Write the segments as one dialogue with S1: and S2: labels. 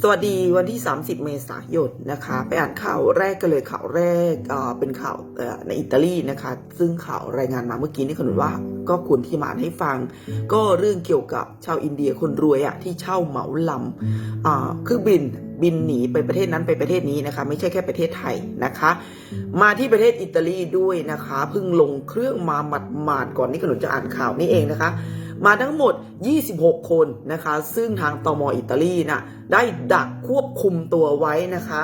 S1: สวัสดีวันที่ 30 เมษายนนะคะ ไปอ่านข่าวแรกกันเลยข่าวแรกเป็นข่าวในอิตาลีนะคะ ซึ่งข่าวรายงานมาเมื่อกี้นี่ขนุนว่าก็ควรที่มาอ่านให้ฟัง ก็เรื่องเกี่ยวกับชาวอินเดียคนรวยอะที่เช่าเหมาลำเครื่องบินบินหนีไปประเทศนั้นไปประเทศนี้นะคะ ไม่ใช่แค่ประเทศไทยนะคะ มาที่ประเทศอิตาลีด้วยนะคะเพิ่งลงเครื่องมาหมาดๆก่อนนี่ขนุนจะอ่านข่าวนี้เองนะคะ มาทั้งหมด 26 คนนะคะ ซึ่งทางตมอิตาลีนะได้ดักควบคุมตัวไว้นะคะ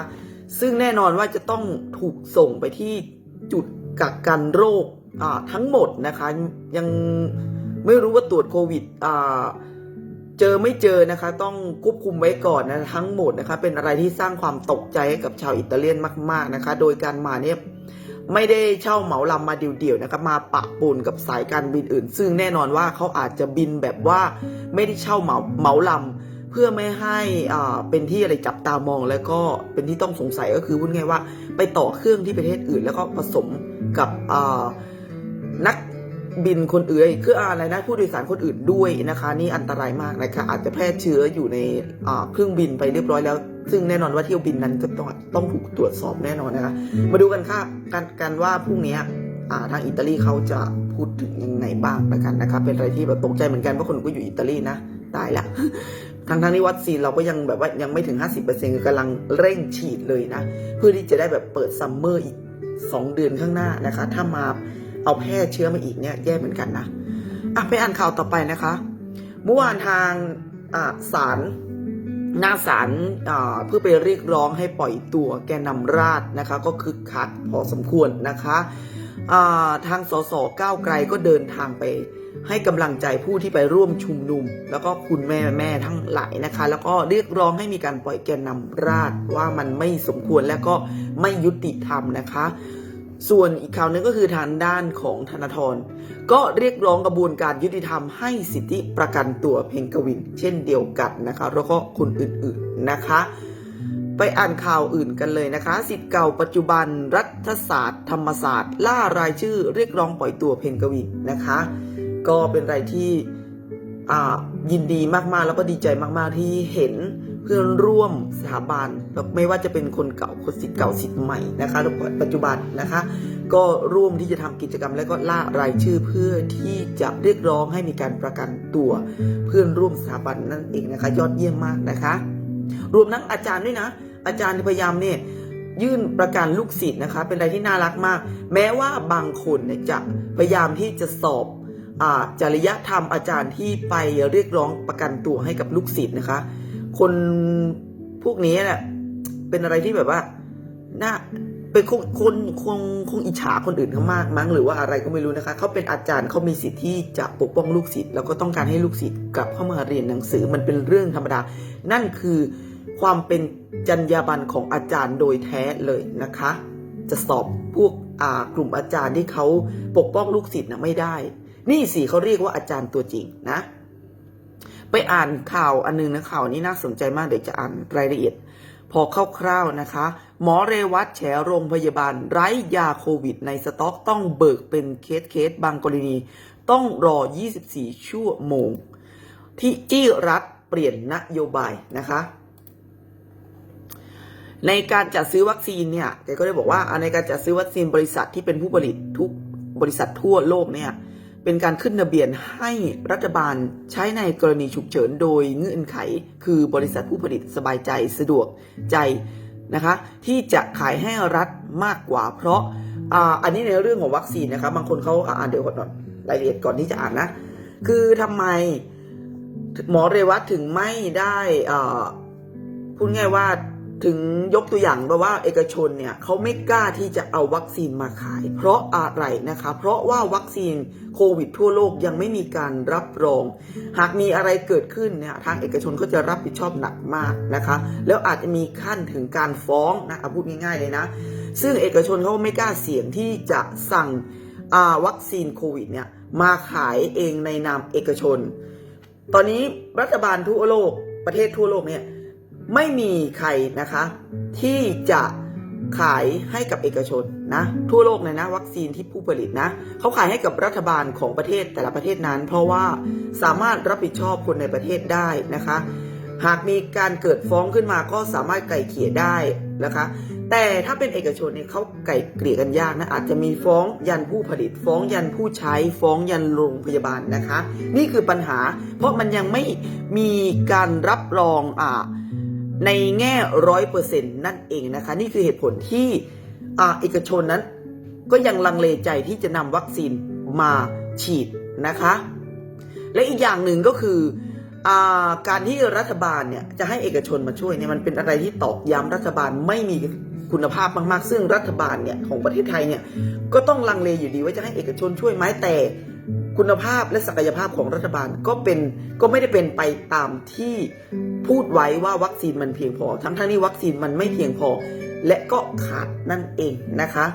S1: ซึ่งแน่นอนว่าจะต้องถูกส่งไปที่จุดกักกันโรคทั้งหมดนะคะ ยังไม่รู้ว่าตรวจโควิดเจอไม่เจอนะคะ ต้องควบคุมไว้ก่อนนะทั้งหมดนะคะ เป็นอะไรที่สร้างความตกใจให้กับชาวอิตาเลียนมาก ๆนะคะ โดยการมาเนี่ย ไม่ได้เช่าเหมาลำมาเดี่ยวๆนะครับมาปะปนกับสายการบินอื่น ซึ่งแน่นอนว่าเขาอาจจะบินแบบว่าไม่ได้เช่าเหมาเหมาลำเพื่อไม่ให้อ่าเป็นที่อะไรจับตามอง แล้วก็เป็นที่ต้องสงสัยก็คือพูดง่ายว่า ไปต่อเครื่องที่ประเทศอื่น แล้วก็ผสมกับอ่านัก บินคนอื่นคืออะไรนะผู้โดยสารคนอื่นด้วยนะคะ นี่อันตรายมากนะคะอาจจะแพร่เชื้ออยู่ในเครื่องบินไปเรียบร้อยแล้ว ซึ่งแน่นอนว่าเที่ยวบินนั้นก็ต้องต้องถูกตรวจสอบแน่นอนนะคะ มาดูกันค่ะกันกันว่าพรุ่งนี้ทางอิตาลีเขาจะพูดถึงยังไงบ้างแล้วกันนะครับเป็นอะไรที่แบบตกใจเหมือนกันเพราะคนก็อยู่อิตาลีนะตายละทางทางนี้วัคซีนเราก็ยังแบบว่ายังไม่ถึง 50%คือกำลังเร่งฉีดเลยนะ เพื่อที่จะได้แบบเปิดซัมเมอร์อีก 2 เดือนข้างหน้านะคะ ถ้ามา เอาแพร่เชื้อมาอีกเนี่ยแย่เหมือนกันนะอะไปอ่านข่าวต่อไปนะคะเมื่อวานทางอ่าศาลหน้าศาลเพื่อไปเรียกร้องให้ปล่อยตัวแกนนำราษฎรนะคะ ก็คึกคักพอสมควรนะคะทางสสก้าวไกลก็เดินทางไป ให้กำลังใจผู้ที่ไปร่วมชุมนุม แล้วก็คุณแม่แม่ทั้งหลายนะคะ แล้วก็เรียกร้องให้มีการปล่อยแกนนำราษฎรว่ามันไม่สมควรและก็ไม่ยุติธรรมนะคะ ส่วนอีกข่าวหนึงก็คือทางด้านของธนาธรก็เรียกร้องกระบวนการยุติธรรมให้สิทธิประกันตัวเพนกวิน เช่นเดียวกันนะคะแล้วก็คนอื่นๆนะคะ ไปอ่านข่าวอื่นกันเลยนะคะสิทธิ์เก่าปัจจุบันรัฐศาสตร์ธรรมศาสตร์ ล่ารายชื่อเรียกร้องปล่อยตัวเพนกวินนะคะ ก็เป็นอะไรที่ยินดีมากๆแล้วก็ดีใจมากๆที่เห็น พื่อนร่วมสถาบันไม่ว่าจะเป็นคนเก่าคนสิทธิ์เก่าสิทธิ์ใหม่นะคะปัจจุบันนะคะ ก็ร่วมที่จะทำกิจกรรมและก็ล่ารายชื่อเพื่อที่จะเรียกร้องให้มีการประกันตัวเพื่อนร่วมสถาบันนั่นเองนะคะ ยอดเยี่ยมมากนะคะ รวมทั้งอาจารย์ด้วยนะ อาจารย์พยายามเนี่ยยื่นประกันลูกศิษย์นะคะ เป็นอะไรที่น่ารักมาก แม้ว่าบางคนเนี่ยจะพยายามที่จะสอบอจริยธรรมอาจารย์ที่ไปเรียกร้องประกันตัวให้กับลูกศิษย์นะคะ คนพวกนี้เนี่ยเป็นอะไรที่แบบว่าน่าเป็นคงคนคงคงอิจฉาคนอื่นเขามากมั้งหรือว่าอะไรก็ไม่รู้นะคะเขาเป็นอาจารย์เขามีสิทธิ์ที่จะปกป้องลูกศิษย์แล้วก็ต้องการให้ลูกศิษย์กลับเข้ามาเรียนหนังสือมันเป็นเรื่องธรรมดา นั่นคือความเป็นจรรยาบรรณของอาจารย์โดยแท้เลยนะคะ จะสอบพวกอากลุ่มอาจารย์ที่เขาปกป้องลูกศิษย์นะไม่ได้ นี่สิเขาเรียกว่าอาจารย์ตัวจริงนะ ไปอ่านข่าวอันนึงนะข่าวนี้น่าสนใจมากเดี๋ยวจะอ่านรายละเอียด พอคร่าวๆนะคะ หมอเรวัตแฉโรงพยาบาล ไร้ยาโควิด ในสต็อกต้องเบิกเป็นเคสเคสบางกรณี ต้องรอ 24 ชั่วโมง ที่จี้รัฐเปลี่ยนนโยบายนะคะในการจัดซื้อวัคซีนเนี่ยแกก็ได้บอกว่าในการจัดซื้อวัคซีนบริษัทที่เป็นผู้ผลิตทุกบริษัททั่วโลกเนี่ย เป็นการขึ้นทะเบียนให้รัฐบาลใช้ในกรณีฉุกเฉินโดยเงื่อนไข คือบริษัทผู้ผลิตสบายใจสะดวกใจนะคะที่จะขายให้รัฐมากกว่า เพราะอ,าอันนี้ในเรื่องของวัคซีนนะคะบางคนเขาอ่านเดี๋ยวก่อนรายละเอียดก่อนที่จะอ่านนะ คือทำไมหมอเรวัตถึงไม่ได้พูดง่ายว่า ถึงยกตัวอย่างแบบว่าเอกชนเนี่ยเขาไม่กล้าที่จะเอาวัคซีนมาขาย เพราะอะไรนะคะ เพราะว่าวัคซีนโควิดทั่วโลกยังไม่มีการรับรอง หากมีอะไรเกิดขึ้นเนี่ยทางเอกชนก็จะรับผิดชอบหนักมากนะคะ แล้วอาจจะมีขั้นถึงการฟ้องนะเอาพูดง่ายๆเลยนะ ซึ่งเอกชนเขาไม่กล้าเสี่ยงที่จะสั่งอ่าวัคซีนโควิดเนี่ยมาขายเองในนามเอกชน ตอนนี้รัฐบาลทั่วโลกประเทศทั่วโลกเนี่ย ไม่มีใครนะคะ ที่จะขายให้กับเอกชนนะทั่วโลกเลยนะ วัคซีนที่ผู้ผลิตนะเขาขายให้กับรัฐบาลของประเทศแต่ละประเทศนั้น เพราะว่าสามารถรับผิดชอบคนในประเทศได้นะคะ หากมีการเกิดฟ้องขึ้นมาก็สามารถไกล่เกลี่ยได้นะคะ แต่ถ้าเป็นเอกชนเนี่ยเขาไกล่เกลี่ยกันยากนะอาจจะมีฟ้องยันผู้ผลิต ฟ้องยันผู้ใช้ ฟ้องยันโรงพยาบาลนะคะ นี่คือปัญหา เพราะมันยังไม่มีการรับรองอ่า ในแง่ร้อยเปอร์เซ็นต์นั่นเองนะคะ นี่คือเหตุผลที่เอกชนนั้น ก็ยังลังเลใจที่จะนำวัคซีนมาฉีดนะคะ และอีกอย่างหนึ่งก็คืออการที่รัฐบาลเนี่ยจะให้เอกชนมาช่วยเนี่ยมันเป็นอะไรที่ตอกย้ำรัฐบาลไม่มีคุณภาพมากๆ ซึ่งรัฐบาลเนี่ยของประเทศไทยเนี่ยก็ต้องลังเลอยู่ดีว่าจะให้เอกชนช่วยไหมแต่ คุณภาพและศักยภาพของรัฐบาลก็เป็นก็ไม่ได้เป็นไปตามที่พูดไว้ว่าวัคซีนมันเพียงพอ ทั้งทั้งๆที่วัคซีนมันไม่เพียงพอ และก็ขาดนั่นเองนะคะ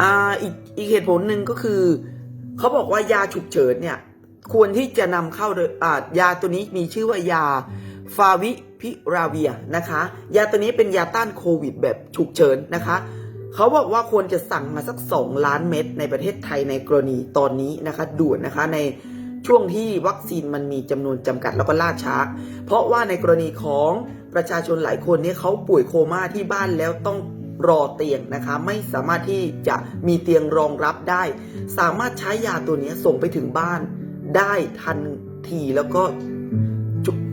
S1: อ่าอีกอีกเหตุผลหนึ่งก็คือเขาบอกว่ายาฉุกเฉินเนี่ยควรที่จะนำเข้ายอ่ายาตัวนี้มีชื่อว่ายาฟาวิพิราเวียนะคะ ยาตัวนี้เป็นยาต้านโควิดแบบฉุกเฉินนะคะ เขาบอกว่าควรจะสั่งมาสัก 2 ล้านเม็ดในประเทศไทยในกรณีตอนนี้นะคะด่วนนะคะในช่วงที่วัคซีนมันมีจำนวนจำกัดแล้วก็ล่าช้า เพราะว่าในกรณีของประชาชนหลายคนเนี่ยเขาป่วยโคม่าที่บ้านแล้วต้องรอเตียงนะคะไม่สามารถที่จะมีเตียงรองรับได้ สามารถใช้ยาตัวนี้ส่งไปถึงบ้านได้ทันทีแล้วก็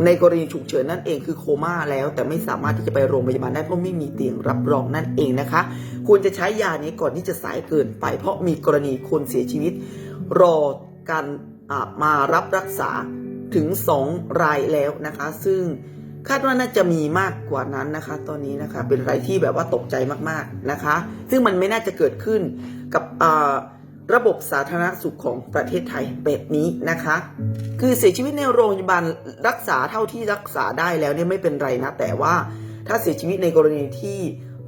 S1: ในกรณีฉุกเฉินนั่นเองคือโคม่าแล้ว แต่ไม่สามารถที่จะไปโรงพยาบาลได้เพราะไม่มีเตียงรับรองนั่นเองนะคะ ควรจะใช้ยานี้ก่อนที่จะสายเกินไป เพราะมีกรณีคนเสียชีวิต รอการมารับรักษาถึง 2 รายแล้วนะคะ ซึ่งคาดว่าน่าจะมีมากกว่านั้นนะคะ ตอนนี้นะคะเป็นอะไรที่แบบว่าตกใจมากๆนะคะ ซึ่งมันไม่น่าจะเกิดขึ้นกับอ่า ระบบสาธารณสุขของประเทศไทยแบบนี้นะคะ คือเสียชีวิตในโรงพยาบาลรักษาเท่าที่รักษาได้แล้วเนี่ยไม่เป็นไรนะ แต่ว่าถ้าเสียชีวิตในกรณีที่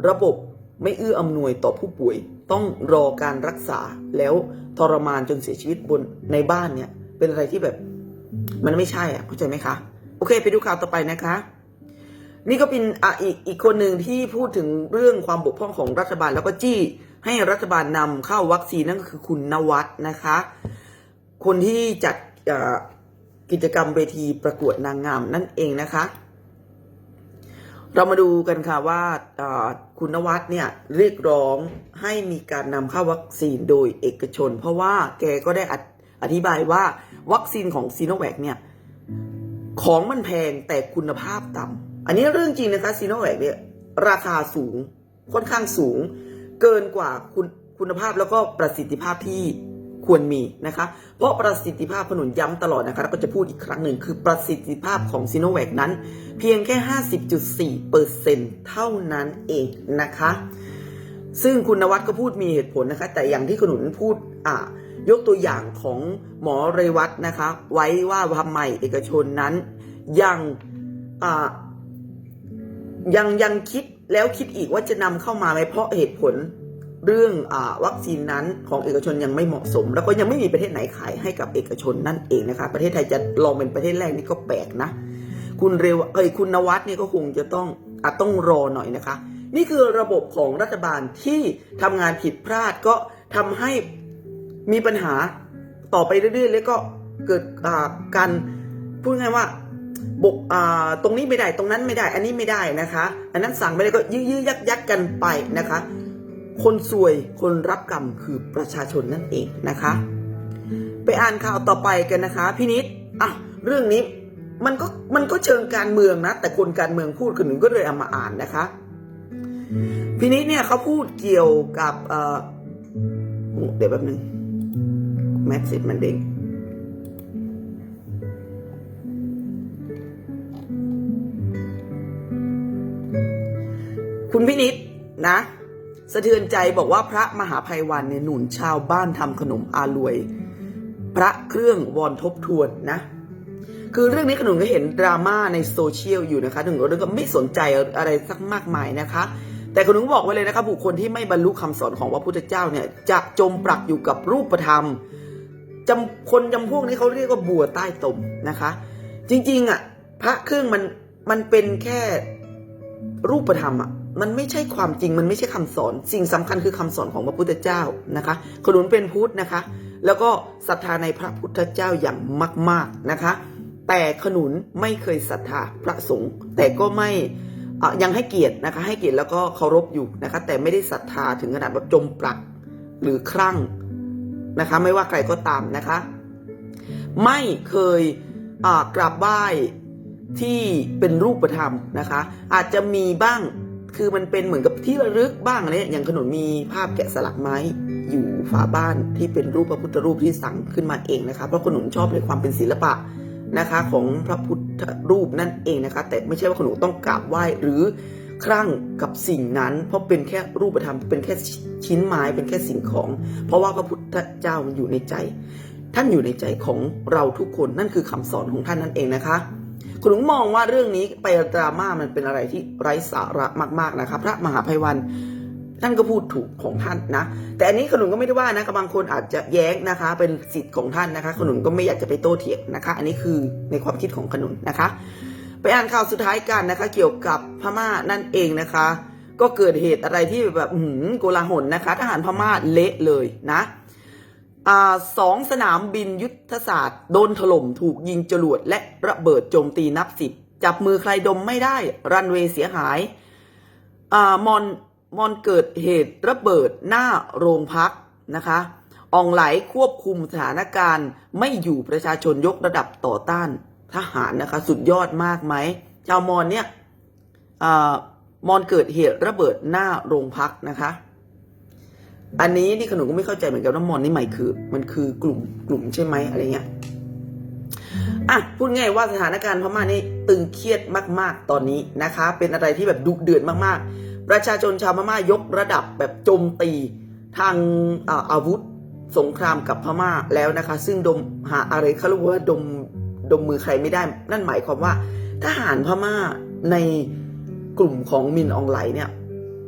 S1: ระบบไม่เอื้ออำนวยต่อผู้ป่วย ต้องรอการรักษาแล้วทรมานจนเสียชีวิตบนในบ้านเนี่ย เป็นอะไรที่แบบมันไม่ใช่อะเข้าใจไหมคะ โอเคไปดูข่าวต่อไปนะคะ นี่ก็เป็นอะอีกอีกคนหนึ่งที่พูดถึงเรื่องความบกพร่องของรัฐบาลแล้วก็จี้ ให้รัฐบาลนำเข้าวัคซีนนั่นก็คือคุณนวัดนะคะ คนที่จัดกิจกรรมเวทีประกวดนางงามนั่นเองนะคะ เรามาดูกันค่ะว่าคุณนวัดเนี่ยเรียกร้องให้มีการนำเข้าวัคซีนโดยเอกชน เพราะว่าแกก็ได้อธิบายว่าวัคซีนของซีโนแวคเนี่ยของมันแพงแต่คุณภาพต่ำอันนี้เรื่องจริงนะคะซีโนแวคเนี่ยราคาสูงค่อนข้างสูง เกินกว่าคุณคุณภาพแล้วก็ประสิทธิภาพที่ควรมีนะคะ เพราะประสิทธิภาพขนุนย้ำตลอดนะคะแล้วก็จะพูดอีกครั้งหนึ่งคือประสิทธิภาพของซีโนแวคนั้น เพียงแค่ 50.4เปอร์เซ็นเท่านั้นเองนะคะ ซึ่งคุณนวัดก็พูดมีเหตุผลนะคะ แต่อย่างที่ขนุนพูดอ่ายกตัวอย่างของหมอเรวัตนะคะ ไว้ว่าทำไมเอกชนนั้นยังอ่ายังยังคิด แล้วคิดอีกว่าจะนำเข้ามาไหมเพราะเหตุผลเรื่องอวัคซีนนั้นของเอกชนยังไม่เหมาะสม แล้วก็ยังไม่มีประเทศไหนขายให้กับเอกชนนั่นเองนะคะ ประเทศไทยจะลองเป็นประเทศแรกนี่ก็แปลกนะ คุณเรวเอ้ยคุณนวัดเนี่ยก็คงจะต้องอาจต้องรอหน่อยนะคะ นี่คือระบบของรัฐบาลที่ทำงานผิดพลาดก็ทำให้มีปัญหาต่อไปเรื่อยๆ แล้วก็เกิดการพูดง่ายว่า บกอ่าตรงนี้ไม่ได้ตรงนั้นไม่ได้ อันนี้ไม่ได้นะคะ อันนั้นสั่งไม่ได้ก็ยื้อยักยักกันไปนะคะ คนซวยคนรับกรรมคือประชาชนนั่นเองนะคะ ไปอ่านข่าวต่อไปกันนะคะพี่นิดอะเรื่องนี้มันก็มันก็เชิงการเมืองนะ แต่คนการเมืองพูดคนหนึ่งก็เลยเอามาอ่านนะคะพี่นิดเนี่ยเขาพูดเกี่ยวกับเเดี๋ยวแป๊บนึงแมสเซจมันเด้ง คุณพินิษนะสะเทือนใจบอกว่าพระมหาภัยวันเนี่ยหนุนชาวบ้านทำขนมอารวย พระเครื่องวอนทบทวนนะ คือเรื่องนี้ขนุนก็เห็นดราม่าในโซเชียลอยู่นะคะถึงเราก็ไม่สนใจอะไรสักมากมายนะคะ แต่ขนุนบอกไว้เลยนะคะบุคคลที่ไม่บรรลุคำสอนของพระพุทธเจ้าเนี่ยจะจมปลักอยู่กับรูปธรรมจำคนจำพวกนี้เขาเรียกว่าบัวใต้ตมนะคะ จริงๆอะพระเครื่องมันมันเป็นแค่รูปธรรมอะ มันไม่ใช่ความจริงมันไม่ใช่คำสอน สิ่งสำคัญคือคำสอนของพระพุทธเจ้านะคะขนุนเป็นพุทธนะคะ แล้วก็ศรัทธาในพระพุทธเจ้าอย่างมาก ๆนะคะ แต่ขนุนไม่เคยศรัทธาพระสงฆ์แต่ก็ไม่ยังให้เกียรตินะคะให้เกียรติแล้วก็เคารพอยู่นะคะ แต่ไม่ได้ศรัทธาถึงขนาดแบบจมปลักหรือคลั่งนะคะ ไม่ว่าใครก็ตามนะคะ ไม่เคยกราบไหว้ที่เป็นรูปธรรมนะคะ อาจจะมีบ้าง คือมันเป็นเหมือนกับที่ระลึกบ้างอะไรเนี่ยอย่างขนนมีภาพแกะสลักไม้อยู่ฝาบ้านที่เป็นรูปพระพุทธรูปที่สั่งขึ้นมาเองนะคะเพราะขนนชอบในความเป็นศิลปะนะคะ ของพระพุทธรูปนั่นเองนะคะ แต่ไม่ใช่ว่าขนนต้องกราบไหว้หรือครั่งกับสิ่งนั้น เพราะเป็นแค่รูปธรรมเป็นแค่ชิ้นไม้เป็นแค่สิ่งของ เพราะว่าพระพุทธเจ้ามันอยู่ในใจ ท่านอยู่ในใจของเราทุกคนนั่นคือคำสอนของท่านนั่นเองนะคะ คุณลุงมองว่าเรื่องนี้ไปดราม่ามันเป็นอะไรที่ไร้สาระมากๆนะคะพระมหาภัยวันท่านก็พูดถูกของท่านนะ แต่อันนี้ขนุนก็ไม่ได้ว่านะบางคนอาจจะแย้งนะคะ เป็นสิทธิ์ของท่านนะคะขนุนก็ไม่อยากจะไปโต้เถียงนะคะ อันนี้คือในความคิดของขนุนนะคะ ไปอ่านข่าวสุดท้ายกันนะคะ เกี่ยวกับพม่านั่นเองนะคะ ก็เกิดเหตุอะไรที่แบบอื้อหืมโกลาหลนะคะ ทหารพม่าเละเลยนะ สองสนามบินยุทธศาสตร์ โดนถล่มถูกยิงจรวดและระเบิดโจมตีนับสิบ จับมือใครดมไม่ได้ รันเวย์เสียหายอมอนมอนเกิดเหตุระเบิดหน้าโรงพักนะคะอองไหลควบคุมสถานการณ์ ไม่อยู่ประชาชนยกระดับต่อต้านทหารนะคะ สุดยอดมากไหมชาวมอนเนี่ยอมอนเกิดเหตุระเบิดหน้าโรงพักนะคะ อันนี้นี่ขนุนก็ไม่เข้าใจเหมือนกันว่ามอนนี่หมายคือ มันคือกลุ่มกลุ่มใช่ไหมอะไรเงี้ยอะพูดง่ายว่าสถานการณ์พม่านี่ตึงเครียดมาก ๆ ตอนนี้นะคะ เป็นอะไรที่แบบดุเดือดมากๆ ประชาชนชาวพม่ายกระดับแบบโจมตีทางอาอาวุธสงครามกับพม่าแล้วนะคะ ซึ่งดมหาอะไรเขาเรียกว่าดมดมมือใครไม่ได้ นั่นหมายความว่าทหารพม่าในกลุ่มของมินอองไหลเนี่ย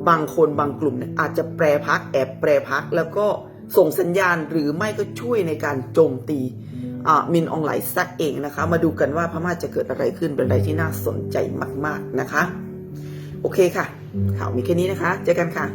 S1: บางคนบางกลุ่มเนี่ยอาจจะแปรพักแอบแปรพักแล้วก็ส่งสัญญาณหรือไม่ก็ช่วยในการโจมตีมินอองไหลซักเองนะคะ มาดูกันว่าพม่าจะเกิดอะไรขึ้นเป็นอะไรที่น่าสนใจมาก ๆนะคะ โอเคค่ะ ข่าวมีแค่นี้นะคะ เจอกันค่ะ